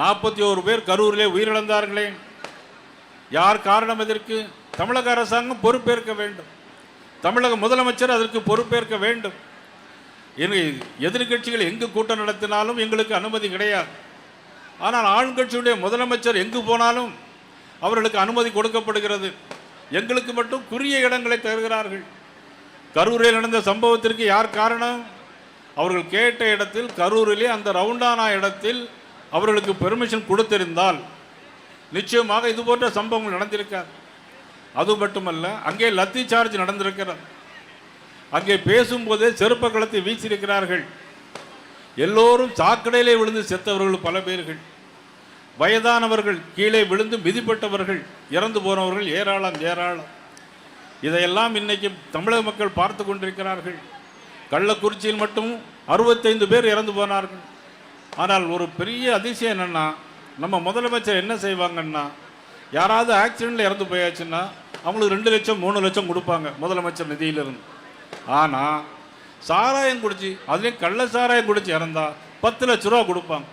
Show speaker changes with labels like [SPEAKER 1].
[SPEAKER 1] நாற்பத்தி ஓரு பேர் கரூரிலே உயிரிழந்தார்களே. யார் காரணம் இதற்கு தமிழக அரசாங்கம் பொறுப்பேற்க வேண்டும். தமிழக முதலமைச்சர் அதற்கு பொறுப்பேற்க வேண்டும். எதிர்கட்சிகள் எதிர்க்கட்சிகள் எங்கு கூட்டம் நடத்தினாலும் எங்களுக்கு அனுமதி கிடையாது. ஆனால் ஆளுங்கட்சியுடைய முதலமைச்சர் எங்கு போனாலும் அவர்களுக்கு அனுமதி கொடுக்கப்படுகிறது. எங்களுக்கு மட்டும் குறுகிய இடங்களை தருகிறார்கள். கரூரில் நடந்த சம்பவத்திற்கு யார் காரணம்? அவர்கள் கேட்ட இடத்தில் கரூரிலே அந்த ரவுண்டானா இடத்தில் அவர்களுக்கு பெர்மிஷன் கொடுத்திருந்தால் நிச்சயமாக இது போன்ற சம்பவங்கள் நடந்திருக்காது. அது மட்டுமல்ல அங்கே லத்தி சார்ஜ் நடந்திருக்கிறது. அங்கே பேசும்போதே செருப்ப கலத்தை வீசியிருக்கிறார்கள். எல்லோரும் சாக்கடையிலே விழுந்து செத்தவர்கள் பல பேர்கள். வயதானவர்கள் கீழே விழுந்து மிதிப்பட்டவர்கள் இறந்து போனவர்கள் ஏராளம் ஏராளம். இதையெல்லாம் இன்றைக்கு தமிழக மக்கள் பார்த்து கொண்டிருக்கிறார்கள். கள்ளக்குறிச்சியில் மட்டும் அறுபத்தைந்து பேர் இறந்து போனார்கள். ஆனால் ஒரு பெரிய அதிசயம் என்னன்னா நம்ம முதலமைச்சர் என்ன செய்வாங்கன்னா யாராவது ஆக்சிடெண்ட்டில் இறந்து போயாச்சுன்னா அவங்களுக்கு ரெண்டு லட்சம் மூணு லட்சம் கொடுப்பாங்க முதலமைச்சர் நிதியிலிருந்து. ஆனால் சாராயம் குடிச்சு அதுலேயும் கள்ள சாராயம் குடிச்சு இறந்தா பத்து லட்ச ரூபா கொடுப்பாங்க.